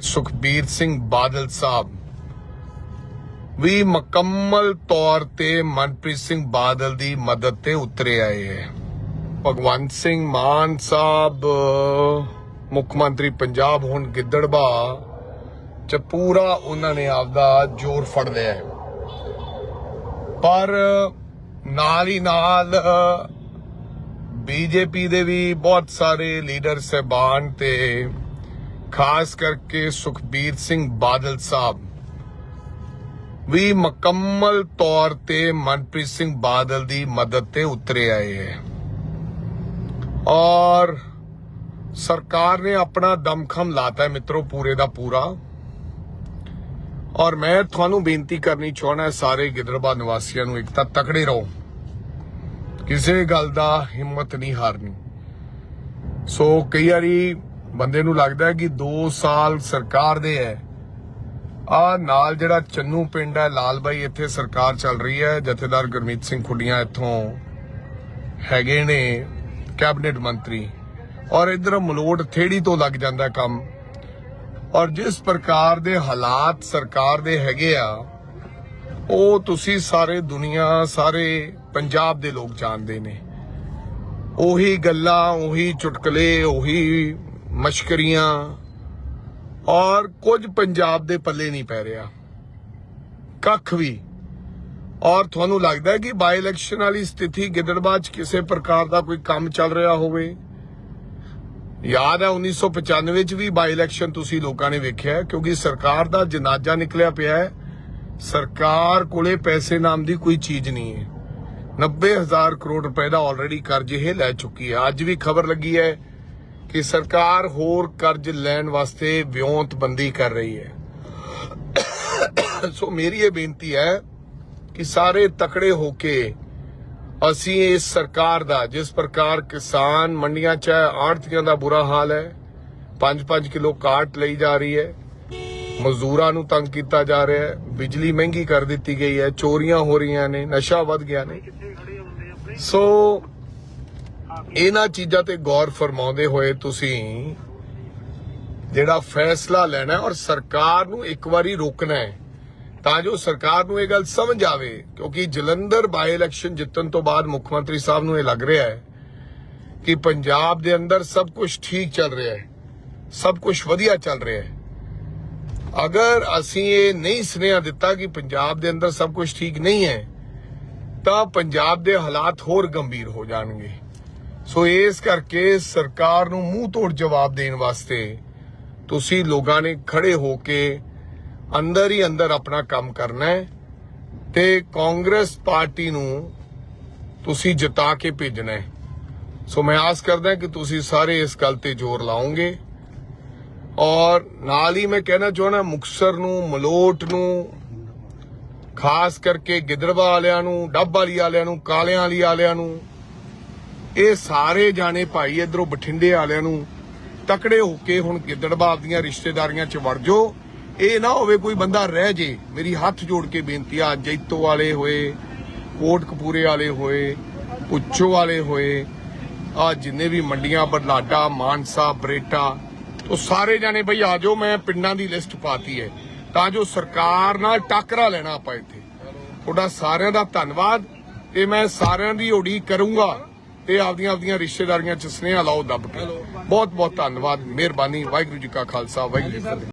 ਸੁਖਬੀਰ ਸਿੰਘ ਬਾਦਲ ਸਾਹਿਬ ਵੀ ਮੁਕੰਮਲ ਤੌਰ ਤੇ ਮਨਪ੍ਰੀਤ ਸਿੰਘ ਬਾਦਲ ਦੀ ਮਦਦ ਤੇ ਉਤਰੇ ਆਏ ਹੈ। ਭਗਵੰਤ ਸਿੰਘ ਮਾਨ ਸਾਹਿਬ, ਮੁੱਖ ਮੰਤਰੀ ਪੰਜਾਬ ਹੁਣ ਗਿੱਦੜਬਾ, ਚ ਪੂਰਾ ਉਹਨਾਂ ਨੇ ਆਪਦਾ ਜ਼ੋਰ ਫੜ ਲਿਆ ਪਰ ਨਾਲ ਹੀ ਨਾਲ ਬੀਜੇਪੀ ਦੇ ਵੀ ਬਹੁਤ ਸਾਰੇ ਲੀਡਰ ਸਹਿਬਾਨ ਤੇ ਖਾਸ ਕਰਕੇ ਸੁਖਬੀਰ ਸਿੰਘ ਬਾਦਲ ਸਾਹਿਬ। ਵੀ ਮੁਕੰਮਲ ਤੌਰ ਤੇ ਮਨਪ੍ਰੀਤ ਸਿੰਘ ਬਾਦਲ ਦੀ ਮਦਦ ਤੇ ਉਤਰੇ ਆਏ ਹੈ। ਔਰ ਸਰਕਾਰ ਨੇ ਆਪਣਾ ਦਮਖਮ ਲਾਤਾ ਹੈ ਮਿੱਤਰੋ, ਪੂਰੇ ਦਾ ਪੂਰਾ। ਔਰ ਮੈਂ ਤੁਹਾਨੂੰ ਬੇਨਤੀ ਕਰਨੀ ਚਾਹਣਾ ਸਾਰੇ ਗਿੱਦੜਬਾ ਨਿਵਾਸੀਆਂ ਨੂੰ, ਇੱਕ ਤਾਂ ਤਕੜੇ ਰਹੋ। ਕਿਸੇ ਗੱਲ ਦਾ ਹਿੰਮਤ ਨਹੀਂ ਹਾਰਨੀ। ਸੋ ਕਈ ਵਾਰੀ ਬੰਦੇ ਨੂੰ ਲੱਗਦਾ ਕਿ 2 ਸਾਲ ਸਰਕਾਰ ਦੇ ਹੈ। ਆ ਨਾਲ ਜਿਹੜਾ ਚੰਨੂ ਪਿੰਡ ਹੈ, ਲਾਲ ਬਾਈ, ਇੱਥੇ ਸਰਕਾਰ ਚੱਲ ਰਹੀ ਹੈ। ਜਥੇਦਾਰ ਗੁਰਮੀਤ ਸਿੰਘ ਖੁੱਡੀਆਂ ਇੱਥੋਂ ਹੈਗੇ ਨੇ, ਕੈਬਨਿਟ ਮੰਤਰੀ। ਔਰ ਇਧਰ ਮਲੋਟ ਥੇੜੀ ਤੋਂ ਲੱਗ ਜਾਂਦਾ ਕੰਮ। ਔਰ ਜਿਸ ਪ੍ਰਕਾਰ ਦੇ ਹਾਲਾਤ ਸਰਕਾਰ ਦੇ ਹੈਗੇ ਆ, ਉਹ ਤੁਸੀਂ ਸਾਰੇ ਦੁਨੀਆ, ਸਾਰੇ ਪੰਜਾਬ ਦੇ ਲੋਕ ਜਾਣਦੇ ਨੇ। ਉਹੀ ਗੱਲਾਂ, ਉਹੀ ਚੁਟਕਲੇ, ਉਹੀ ਮਸ਼ਕਰੀਆਂ ਔਰ ਕੁਝ ਪੰਜਾਬ ਦੇ ਪੱਲੇ ਨਹੀਂ ਪੈ ਰਿਹਾ। ਕੱਖ ਵੀ। ਔਰ ਤੁਹਾਨੂੰ ਲੱਗਦਾ ਹੈ ਕਿ ਬਾਈ ਇਲੈਕਸ਼ਨ ਵਾਲੀ ਸਥਿਤੀ ਗਿੱਦੜਬਾਹ 'ਚ ਕਿਸੇ ਪ੍ਰਕਾਰ ਦਾ ਕੋਈ ਕੰਮ ਚੱਲ ਰਿਹਾ ਹੋਵੇ? ਯਾਦ ਹੈ 1995 ਚ ਵੀ ਬਾਈ ਇਲੈਕਸ਼ਨ ਤੁਸੀਂ ਲੋਕਾਂ ਨੇ ਵੇਖਿਆ ਹੈ, ਕਿਉਂਕਿ ਸਰਕਾਰ ਦਾ ਜਨਾਜ਼ਾ ਨਿਕਲਿਆ ਪਿਆ ਹੈ। ਸਰਕਾਰ ਕੋਲੇ ਪੈਸੇ ਨਾਮ ਦੀ ਕੋਈ ਚੀਜ਼ ਨਹੀਂ ਹੈ। 90000 ਕਰੋੜ ਰੁਪਏ ਦਾ ਆਲਰੇਡੀ ਕਰਜ਼ ਇਹ ਲੈ ਚੁੱਕੀ ਹੈ। ਅੱਜ ਵੀ ਖਬਰ ਲੱਗੀ ਹੈ ਕਿ ਸਰਕਾਰ ਹੋਰ ਕਰਜ਼ ਲੈਣ ਵਾਸਤੇ ਵਿਉਂਤਬੰਦੀ ਕਰ ਰਹੀ ਹੈ। ਸੋ ਮੇਰੀ ਇਹ ਬੇਨਤੀ ਹੈ ਕਿ ਸਾਰੇ ਤਕੜੇ ਹੋ ਕੇ ਅਸੀਂ ਇਸ ਸਰਕਾਰ ਦਾ, ਜਿਸ ਪ੍ਰਕਾਰ ਕਿਸਾਨ ਮੰਡੀਆਂ 'ਚ ਆੜਤੀਆਂ ਦਾ ਬੁਰਾ ਹਾਲ ਹੈ 5-5 ਕਿਲੋ ਕਾਟ ਲਈ ਜਾ ਰਹੀ ਹੈ, ਮਜ਼ਦੂਰਾਂ ਨੂੰ ਤੰਗ ਕੀਤਾ ਜਾ ਰਿਹਾ ਹੈ, ਬਿਜਲੀ ਮਹਿੰਗੀ ਕਰ ਦਿੱਤੀ ਗਈ ਹੈ, ਚੋਰੀਆਂ ਹੋ ਰਹੀਆਂ ਨੇ, ਨਸ਼ਾ ਵੱਧ ਗਿਆ ਨੇ। ਸੋ ਇਹਨਾਂ ਚੀਜ਼ਾਂ ਤੇ ਗੌਰ ਫਰਮਾਉਂਦੇ ਹੋਏ ਤੁਸੀਂ ਜਿਹੜਾ ਫੈਸਲਾ ਲੈਣਾ ਔਰ ਸਰਕਾਰ ਨੂੰ ਇੱਕ ਵਾਰੀ ਰੋਕਣਾ ਹੈ, ਤਾਂ ਜੋ ਸਰਕਾਰ ਨੂੰ ਇਹ ਗੱਲ ਸਮਝ ਆਵੇ, ਕਿਉਂਕਿ ਜਲੰਧਰ ਬਾਈ ਇਲੈਕਸ਼ਨ ਜਿੱਤਣ ਤੋਂ ਬਾਅਦ ਮੁੱਖ ਮੰਤਰੀ ਸਾਹਿਬ ਨੂੰ ਇਹ ਲੱਗ ਰਿਹਾ ਹੈ ਕਿ ਪੰਜਾਬ ਦੇ ਅੰਦਰ ਸਭ ਕੁਝ ਠੀਕ ਚੱਲ ਰਿਹਾ ਹੈ, ਸਭ ਕੁਝ ਵਧੀਆ ਚੱਲ ਰਿਹਾ ਹੈ। ਅਗਰ ਅਸੀਂ ਇਹ ਨਹੀਂ ਸੁਨੇਹਾ ਦਿੱਤਾ ਕਿ ਪੰਜਾਬ ਦੇ ਅੰਦਰ ਸਭ ਕੁਝ ਠੀਕ ਨਹੀਂ ਹੈ, ਤਾਂ ਪੰਜਾਬ ਦੇ ਹਾਲਾਤ ਹੋਰ ਗੰਭੀਰ ਹੋ ਜਾਣਗੇ। ਸੋ ਇਸ ਕਰਕੇ ਸਰਕਾਰ ਨੂੰ ਮੂੰਹ ਤੋੜ ਜਵਾਬ ਦੇਣ ਵਾਸਤੇ ਤੁਸੀਂ ਲੋਕਾਂ ਨੇ ਖੜੇ ਹੋ ਕੇ ਅੰਦਰ ਹੀ ਅੰਦਰ ਆਪਣਾ ਕੰਮ ਕਰਨਾ ਹੈ ਤੇ ਕਾਂਗਰਸ ਪਾਰਟੀ ਨੂੰ ਤੁਸੀਂ ਜਿਤਾ ਕੇ ਭੇਜਣਾ ਹੈ। ਸੋ ਮੈਂ ਆਸ ਕਰਦਾ ਕਿ ਤੁਸੀਂ ਸਾਰੇ ਇਸ ਗੱਲ ਤੇ ਜ਼ੋਰ ਲਾਓਗੇ। ਔਰ ਨਾਲ ਹੀ ਮੈਂ ਕਹਿਣਾ ਚਾਹਣਾ ਮੁਕਸਰ ਨੂੰ, ਮਲੋਟ ਨੂੰ, ਖਾਸ ਕਰਕੇ ਗਿੱਦੜਵਾ ਵਾਲਿਆਂ ਨੂੰ, ਡੱਬ ਵਾਲੀ ਵਾਲਿਆਂ ਨੂੰ, ਕਾਲਿਆਂ ਵਾਲੀ ਵਾਲਿਆਂ ਨੂੰ ਇਹ ਸਾਰੇ ਜਾਣੇ ਭਾਈ ਇਧਰੋਂ ਬਠਿੰਡੇ ਵਾਲਿਆਂ ਨੂੰ ਤਕੜੇ ਹੋ ਕੇ ਹੁਣ ਗਿੱਦੜਬਾਹ ਦੀਆਂ ਰਿਸ਼ਤੇਦਾਰੀਆਂ 'ਚ ਵੜ ਜਾਓ। ਇਹ ਨਾ ਹੋਵੇ ਕੋਈ ਬੰਦਾ ਰਹਿ ਜੇ। ਮੇਰੀ ਹੱਥ ਜੋੜ ਕੇ ਬੇਨਤੀ ਆ, ਜੈਤੋ ਵਾਲੇ ਹੋਏ, ਕੋਟ ਕਪੂਰੇ ਵਾਲੇ ਹੋਏ, ਪੁੱਛੋ ਵਾਲੇ ਹੋਏ, ਆ ਜਿੰਨੇ ਵੀ ਮੰਡੀਆਂ ਬਰਲਾਡਾ ਮਾਨਸਾ, ਬਰੇਟਾ, ਉਹ ਸਾਰੇ ਜਾਣੇ ਬਈ ਆ ਜਾਓ, ਮੈਂ ਪਿੰਡਾਂ ਦੀ ਲਿਸਟ ਪਾਤੀ ਹੈ। ਤਾਂ ਜੋ ਸਰਕਾਰ ਨਾਲ ਟੱਕਰਾ ਲੈਣਾ ਆਪਾਂ ਇੱਥੇ। ਤੁਹਾਡਾ ਸਾਰਿਆਂ ਦਾ ਧੰਨਵਾਦ। ਤੇ ਮੈਂ ਸਾਰਿਆਂ ਦੀ ਉਡੀਕ ਕਰੂੰਗਾ। ਤੇ ਆਪਦੀਆਂ ਆਪਦੀਆਂ ਰਿਸ਼ਤੇਦਾਰੀਆਂ ਚ ਸੁਨੇਹਾ ਲਾਓ ਦੱਬ ਕੇ। ਬਹੁਤ ਬਹੁਤ ਧੰਨਵਾਦ ਮਿਹਰਬਾਨੀ ਵਾਹਿਗੁਰੂ ਜੀ ਕਾ ਖਾਲਸਾ ਵਾਹਿਗੁਰੂ ਜੀ ਕੀ ਫਤਿਹ।